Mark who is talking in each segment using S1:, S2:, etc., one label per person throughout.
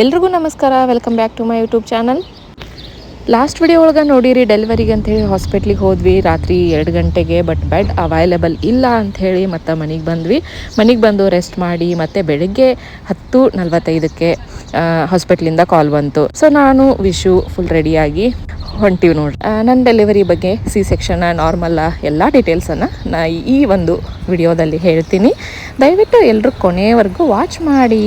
S1: ಎಲ್ರಿಗೂ ನಮಸ್ಕಾರ. Welcome back to my YouTube channel last video ಒಳಗೆ ನೋಡಿರಿ ಡೆಲಿವರಿಗೆ ಅಂತೇಳಿ ಹಾಸ್ಪಿಟ್ಲಿಗೆ ಹೋದ್ವಿ. ರಾತ್ರಿ ಎರಡು ಗಂಟೆಗೆ ಬಟ್ ಬೆಡ್ ಅವೈಲೇಬಲ್ ಇಲ್ಲ ಅಂಥೇಳಿ ಮತ್ತು ಮನೆಗೆ ಬಂದ್ವಿ. ಮನೆಗೆ ಬಂದು ರೆಸ್ಟ್ ಮಾಡಿ ಮತ್ತು ಬೆಳಗ್ಗೆ ಹತ್ತು ನಲ್ವತ್ತೈದಕ್ಕೆ ಹಾಸ್ಪಿಟ್ಲಿಂದ ಕಾಲ್ ಬಂತು. ಸೊ ನಾನು, ವಿಶು ಫುಲ್ ರೆಡಿಯಾಗಿ ಹೊಂಟಿವಿ ನೋಡಿ ನನ್ನ ಡೆಲಿವರಿ ಬಗ್ಗೆ ಸಿ ಸೆಕ್ಷನ್ ನಾರ್ಮಲ್ಲ ಎಲ್ಲ ಡೀಟೇಲ್ಸನ್ನು ನಾ ಈ ಒಂದು ವಿಡಿಯೋದಲ್ಲಿ ಹೇಳ್ತೀನಿ. ದಯವಿಟ್ಟು ಎಲ್ಲರೂ ಕೊನೆಯವರೆಗೂ ವಾಚ್ ಮಾಡಿ.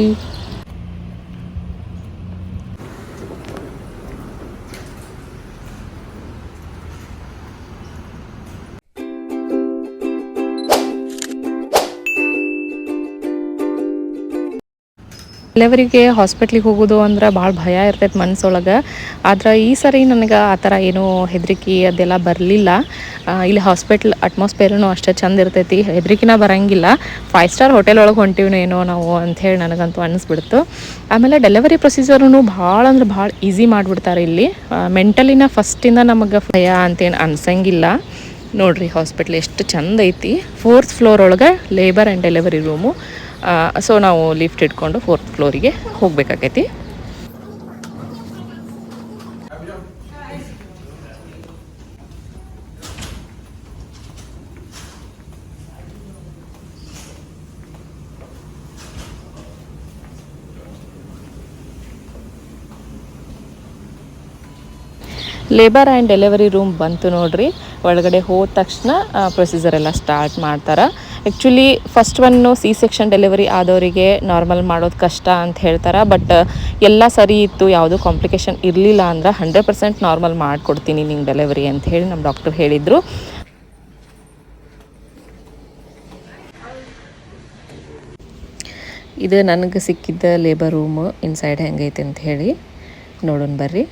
S1: ಡೆಲಿವರಿಗೆ ಹಾಸ್ಪಿಟ್ಲಿಗೆ ಹೋಗೋದು ಅಂದ್ರೆ ಭಾಳ ಭಯ ಇರ್ತೈತೆ ಮನಸ್ಸೊಳಗೆ ಆದ್ರೆ ಈ ಸರಿ ನನಗೆ ಆ ಥರ ಏನೂ ಹೆದರಿಕೆ ಅದೆಲ್ಲ ಬರಲಿಲ್ಲ. ಇಲ್ಲಿ ಹಾಸ್ಪಿಟ್ಲ್ ಅಟ್ಮಾಸ್ಫಿಯರ್ನು ಅಷ್ಟೇ ಚಂದ ಇರ್ತೈತಿ. ಹೆದರಿಕಿನ ಬರಂಗಿಲ್ಲ. ಫೈವ್ ಸ್ಟಾರ್ ಹೋಟೆಲ್ ಒಳಗೆ ಏನೋ ನಾವು ಅಂಥೇಳಿ ನನಗಂತೂ ಅನ್ನಿಸ್ಬಿಡ್ತು ಆಮೇಲೆ ಡೆಲಿವರಿ ಪ್ರೊಸೀಜರ್ನು ಭಾಳ ಅಂದ್ರೆ ಭಾಳ ಈಸಿ ಮಾಡಿಬಿಡ್ತಾರೆ ಇಲ್ಲಿ. ಮೆಂಟಲಿನ ಫಸ್ಟಿಂದ ನಮಗೆ ಭಯ ಅಂತೇನು ಅನ್ಸಂಗಿಲ್ಲ. ನೋಡ್ರಿ ಹಾಸ್ಪಿಟ್ಲ್ ಎಷ್ಟು ಚಂದ ಐತಿ. ಫೋರ್ತ್ ಫ್ಲೋರ್ ಒಳಗೆ labour and delivery room so ನಾವು ಲಿಫ್ಟ್ ಇಟ್ಕೊಂಡು ಫೋರ್ತ್ ಫ್ಲೋರಿಗೆ ಹೋಗ್ಬೇಕಾಗೈತಿ. ಲೇಬರ್ ಆ್ಯಂಡ್ ಡೆಲಿವರಿ ರೂಮ್ ಬಂತು ನೋಡ್ರಿ. ಒಳಗಡೆ ಹೋದ ತಕ್ಷಣ ಪ್ರೊಸೀಜರ್ ಎಲ್ಲ ಸ್ಟಾರ್ಟ್ ಮಾಡ್ತಾರೆ. Actually first one C section delivery ಆದವರಿಗೆ normal ಮಾಡೋದು ಕಷ್ಟ ಅಂತ ಹೇಳ್ತಾರೆ, ಬಟ್ ಎಲ್ಲ ಸರಿ ಇತ್ತು, ಯಾವುದೂ ಕಾಂಪ್ಲಿಕೇಶನ್ ಇರಲಿಲ್ಲ ಅಂದ್ರೆ ಹಂಡ್ರೆಡ್ ಪರ್ಸೆಂಟ್ ನಾರ್ಮಲ್ ಮಾಡಿಕೊಡ್ತೀನಿ ನಿಂಗೆ ಡೆಲಿವರಿ ಅಂತ ಹೇಳಿ ನಮ್ಮ ಡಾಕ್ಟರ್ ಹೇಳಿದರು. ಇದು ನನಗೆ ಸಿಕ್ಕಿದ್ದ ಲೇಬರ್ ರೂಮು ಇನ್ಸೈಡ್ ಹೆಂಗೈತೆ ಅಂತ ಹೇಳಿ ನೋಡೋಣ ಬರ್ರಿ.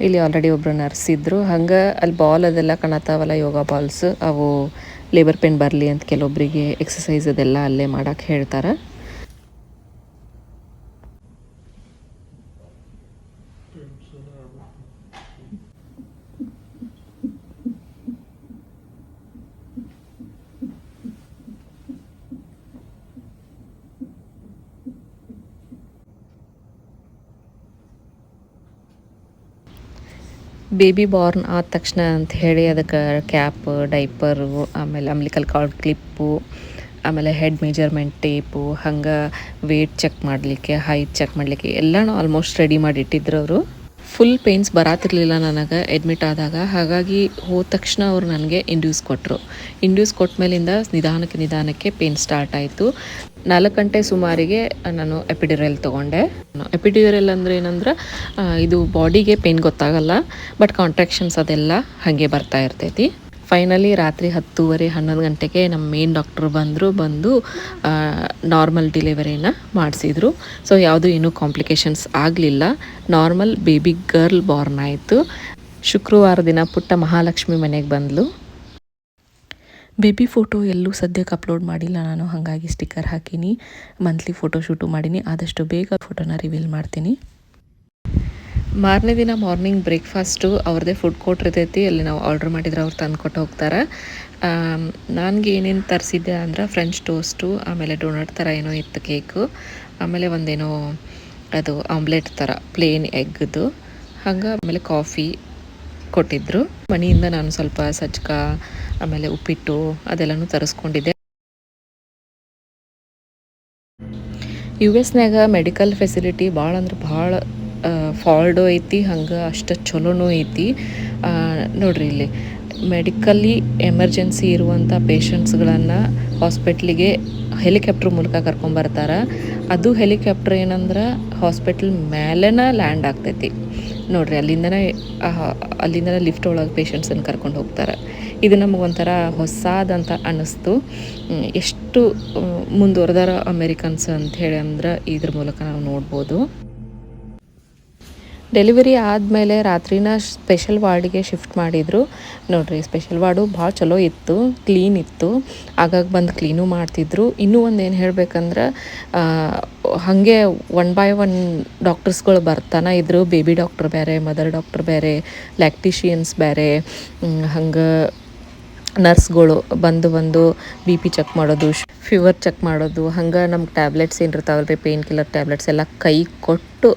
S1: ಇಲ್ಲಿ ಆಲ್ರೆಡಿ ಒಬ್ಬರು ನರ್ಸ್ ಇದ್ದರು ಹಂಗೆ ಅಲ್ಲಿ ಬಾಲ್ ಅದೆಲ್ಲ ಕಾಣತ್ತಾವಲ್ಲ ಯೋಗ ಬಾಲ್ಸ್ ಅವು ಲೇಬರ್ ಪೇನ್ ಬರಲಿ ಅಂತ ಕೆಲವೊಬ್ಬರಿಗೆ ಎಕ್ಸಸೈಸ್ ಅದೆಲ್ಲ ಅಲ್ಲೇ ಮಾಡಕ್ಕೆ ಹೇಳ್ತಾರೆ. ಬೇಬಿ ಬಾರ್ನ್ ಆದ ತಕ್ಷಣ ಅಂತ ಹೇಳಿ ಅದಕ್ಕೆ ಕ್ಯಾಪ್ ಡೈಪರು ಆಮೇಲೆ ಅಂಬ್ಲಿಕಲ್ ಕಾರ್ಡ್ ಕ್ಲಿಪ್ಪು ಆಮೇಲೆ ಹೆಡ್ ಮೆಜರ್ಮೆಂಟ್ ಟೇಪು ಹಂಗೆ ವೇಟ್ ಚೆಕ್ ಮಾಡಲಿಕ್ಕೆ ಹೈಟ್ ಚೆಕ್ ಮಾಡಲಿಕ್ಕೆ ಎಲ್ಲನೂ ಆಲ್ಮೋಸ್ಟ್ ರೆಡಿ ಮಾಡಿ ಇಟ್ಟಿದ್ರು ಅವರು. ಫುಲ್ ಪೇನ್ಸ್ ಬರಾತಿರ್ಲಿಲ್ಲ ನನಗೆ ಅಡ್ಮಿಟ್ ಆದಾಗ. ಹಾಗಾಗಿ ಹೋದ ತಕ್ಷಣ ಅವರು ನನಗೆ ಇಂಡ್ಯೂಸ್ ಕೊಟ್ಟರು ಇಂಡ್ಯೂಸ್ ಕೊಟ್ಟ ಮೇಲಿಂದ ನಿಧಾನಕ್ಕೆ ನಿಧಾನಕ್ಕೆ ಪೇನ್ ಸ್ಟಾರ್ಟ್ ಆಯಿತು. ನಾಲ್ಕು ಗಂಟೆ ಸುಮಾರಿಗೆ ನಾನು ಎಪಿಡ್ಯೂರಲ್ ತೊಗೊಂಡೆ. ಎಪಿಡ್ಯೂರಲ್ ಅಂದರೆ ಏನಂದ್ರೆ ಇದು ಬಾಡಿಗೆ ಪೇನ್ ಗೊತ್ತಾಗಲ್ಲ ಬಟ್ ಕಾಂಟ್ರಾಕ್ಷನ್ಸ್ ಅದೆಲ್ಲ ಹಾಗೆ ಬರ್ತಾ ಇರ್ತೈತಿ. ಫೈನಲಿ ರಾತ್ರಿ ಹತ್ತೂವರೆ, ಹನ್ನೊಂದು ಗಂಟೆಗೆ ನಮ್ಮ ಮೇನ್ ಡಾಕ್ಟ್ರು ಬಂದರು, ಬಂದು ನಾರ್ಮಲ್ ಡಿಲಿವರಿನ ಮಾಡಿಸಿದ್ರು. ಸೊ ಯಾವುದು ಏನೂ ಕಾಂಪ್ಲಿಕೇಶನ್ಸ್ ಆಗಲಿಲ್ಲ. ನಾರ್ಮಲ್ ಬೇಬಿ ಗರ್ಲ್ ಬಾರ್ನ್ ಆಯಿತು. ಶುಕ್ರವಾರ ದಿನ ಪುಟ್ಟ ಮಹಾಲಕ್ಷ್ಮಿ ಮನೆಗೆ ಬಂದಳು ಬೇಬಿ ಫೋಟೋ ಎಲ್ಲೂ ಸದ್ಯಕ್ಕೆ ಅಪ್ಲೋಡ್ ಮಾಡಿಲ್ಲ. ನಾನು ಹಾಗಾಗಿ ಸ್ಟಿಕ್ಕರ್ ಹಾಕೀನಿ. ಮಂತ್ಲಿ ಫೋಟೋ ಶೂಟು ಮಾಡೀನಿ. ಆದಷ್ಟು ಬೇಗ ಫೋಟೋನ ರಿವೀಲ್ ಮಾಡ್ತೀನಿ. ಮಾರನೇ ದಿನ ಮಾರ್ನಿಂಗ್ ಬ್ರೇಕ್ಫಾಸ್ಟು. ಅವ್ರದ್ದೇ ಫುಡ್ ಕೋರ್ಟ್ ಇರ್ತೈತಿ. ಅಲ್ಲಿ ನಾವು ಆರ್ಡ್ರ್ ಮಾಡಿದ್ರೆ ಅವ್ರು ತಂದು ಕೊಟ್ಟು ಹೋಗ್ತಾರೆ. ನನಗೆ ಏನೇನು ತರಿಸಿದ್ದೆ ಅಂದ್ರೆ ಫ್ರೆಂಚ್ ಟೋಸ್ಟು, ಆಮೇಲೆ ಡೋನಟ್ ಥರ ಏನೋ ಇತ್ತು ಕೇಕು, ಆಮೇಲೆ ಒಂದೇನೋ ಅದು ಆಮ್ಲೆಟ್ ಥರ, ಪ್ಲೇನ್ ಎಗ್ದು ಹಂಗೆ ಆಮೇಲೆ ಕಾಫಿ ಕೊಟ್ಟಿದ್ದರು ಮನೆಯಿಂದ ನಾನು ಸ್ವಲ್ಪ ಸಜ್ಕ, ಆಮೇಲೆ ಉಪ್ಪಿಟ್ಟು ಅದೆಲ್ಲನೂ ತರಿಸ್ಕೊಂಡಿದ್ದೆ. ಯು ಎಸ್ನಾಗ ಮೆಡಿಕಲ್ ಫೆಸಿಲಿಟಿ ಭಾಳ ಅಂದ್ರೆ ಭಾಳ ಫಾಲ್ಡು ಐತಿ, ಹಂಗೆ ಅಷ್ಟು ಚಲೋನೂ ಐತಿ. ನೋಡ್ರಿ ಇಲ್ಲಿ, ಮೆಡಿಕಲಿ ಎಮರ್ಜೆನ್ಸಿ ಇರುವಂಥ ಪೇಷಂಟ್ಸ್ಗಳನ್ನು ಹಾಸ್ಪಿಟ್ಲಿಗೆ ಹೆಲಿಕಾಪ್ಟರ್ ಮೂಲಕ ಕರ್ಕೊಂಬರ್ತಾರೆ. ಅದು ಹೆಲಿಕಾಪ್ಟರ್ ಏನಂದ್ರೆ ಹಾಸ್ಪಿಟ್ಲ್ ಮೇಲೆನ ಲ್ಯಾಂಡ್ ಆಗ್ತೈತಿ. ನೋಡ್ರಿ, ಅಲ್ಲಿಂದನೇ ಅಲ್ಲಿಂದನೇ ಲಿಫ್ಟ್ ಒಳಗೆ ಪೇಷಂಟ್ಸನ್ನು ಕರ್ಕೊಂಡು ಹೋಗ್ತಾರೆ. ಇದು ನಮಗೆ ಒಂಥರ ಹೊಸದಂತ ಅನ್ನಿಸ್ತು ಎಷ್ಟು ಮುಂದುವರೆದಾರ ಅಮೇರಿಕನ್ಸ್ ಅಂತ ಹೇಳಿ ಅಂದ್ರೆ ಇದ್ರ ಮೂಲಕ ನಾವು ನೋಡ್ಬೋದು. ಡೆಲಿವರಿ ಆದಮೇಲೆ ರಾತ್ರಿನ ಸ್ಪೆಷಲ್ ವಾರ್ಡಿಗೆ ಶಿಫ್ಟ್ ಮಾಡಿದರು. ನೋಡಿರಿ, ಸ್ಪೆಷಲ್ ವಾರ್ಡು ಭಾಳ ಚಲೋ ಇತ್ತು, ಕ್ಲೀನ್ ಇತ್ತು. ಆಗಾಗ ಬಂದು ಕ್ಲೀನು ಮಾಡ್ತಿದ್ರು. ಇನ್ನೂ ಒಂದು ಏನು ಹೇಳಬೇಕಂದ್ರೆ ಹಾಗೆ ಒನ್ ಬೈ ಒನ್ ಡಾಕ್ಟರ್ಸ್ಗಳು ಬರ್ತಾನೆ ಇದ್ದರು ಬೇಬಿ ಡಾಕ್ಟ್ರ್ ಬೇರೆ ಮದರ್ ಡಾಕ್ಟ್ರ್ ಬೇರೆ ಲ್ಯಾಕ್ಟಿಷಿಯನ್ಸ್ ಬೇರೆ ಹಂಗೆ ನರ್ಸ್ಗಳು ಬಂದು ಬಂದು ಬಿ ಪಿ ಚೆಕ್ ಮಾಡೋದು, ಫೀವರ್ ಚೆಕ್ ಮಾಡೋದು. ಹಂಗೆ ನಮ್ಗೆ ಟ್ಯಾಬ್ಲೆಟ್ಸ್ ಏನು ಇರ್ತಾವಲ್ಲ ರೀ ಪೇನ್ ಕಿಲ್ಲರ್ ಟ್ಯಾಬ್ಲೆಟ್ಸ್ ಎಲ್ಲ ಕೈ ಕೊಟ್ಟು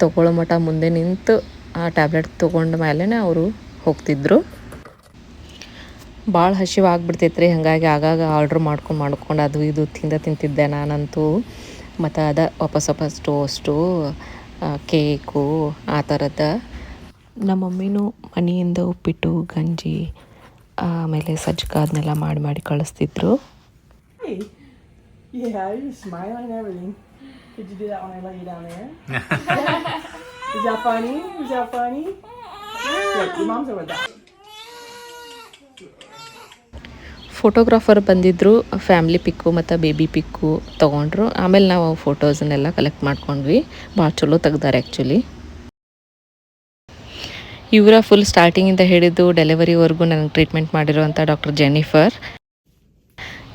S1: ತೊಗೊಳ್ಳೋ ಮಟ್ಟ ಮುಂದೆ ನಿಂತು ಆ ಟ್ಯಾಬ್ಲೆಟ್ ತೊಗೊಂಡ ಮೇಲೆ ಅವರು ಹೋಗ್ತಿದ್ರು. ಭಾಳ ಹಸಿವಾಗ್ಬಿಡ್ತೈತೆ ರೀ ಹಾಗಾಗಿ ಆಗಾಗ ಆರ್ಡ್ರ್ ಮಾಡ್ಕೊಂಡು ಮಾಡ್ಕೊಂಡು ಅದು ಇದು ತಿಂದ ತಿಂತಿದ್ದೆ ನಾನಂತೂ. ಮತ್ತು ಅದ ವಾಪಸ್ ವಾಪಸ್ ಟೋಸ್ಟು ಕೇಕು, ಆ ಥರದ. ನಮ್ಮ ಮಮ್ಮಿನೂ ಮನೆಯಿಂದ ಉಪ್ಪಿಟ್ಟು, ಗಂಜಿ, ಆಮೇಲೆ ಸಜ್ಜಕ ಅದನ್ನೆಲ್ಲ ಮಾಡಿ ಮಾಡಿ ಕಳಿಸ್ತಿದ್ರು.
S2: Did you do that when I let you down there? Is that funny? Is that funny? Good. Your mom's over there.
S1: Photographer ಬಂದಿದ್ದರು ಫ್ಯಾಮ್ಲಿ ಪಿಕ್ಕು ಮತ್ತು ಬೇಬಿ ಪಿಕ್ಕು ತೊಗೊಂಡ್ರು ಆಮೇಲೆ ನಾವು ಫೋಟೋಸನ್ನೆಲ್ಲ ಕಲೆಕ್ಟ್ ಮಾಡ್ಕೊಂಡ್ವಿ ಭಾಳ ಚಲೋ ತೆಗ್ದಾರೆ ಆ್ಯಕ್ಚುಲಿ ಇವರ ಫುಲ್ ಸ್ಟಾರ್ಟಿಂಗಿಂದ ಹಿಡಿದು ಡೆಲಿವರಿವರೆಗೂ ನನಗೆ ಟ್ರೀಟ್ಮೆಂಟ್ ಮಾಡಿರುವಂಥ ಡಾಕ್ಟರ್ ಜೆನಿಫರ್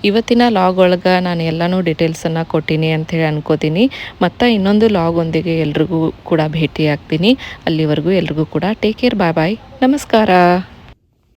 S1: ಇವತ್ತಿನ ಲಾಗ್ ಒಳಗೆ ನಾನು ಎಲ್ಲನೂ ಡೀಟೇಲ್ಸನ್ನು ಕೊಟ್ಟೀನಿ ಅಂಥೇಳಿ ಅನ್ಕೋತೀನಿ. ಮತ್ತು ಇನ್ನೊಂದು ಲಾಗ್ ಒಂದಿಗೆ ಎಲ್ರಿಗೂ ಕೂಡ ಭೇಟಿ ಆಗ್ತೀನಿ ಅಲ್ಲಿವರೆಗೂ ಎಲ್ರಿಗೂ ಕೂಡ ಟೇಕ್ ಕೇರ್ ಬಾಯ್ ಬಾಯ್ ನಮಸ್ಕಾರ.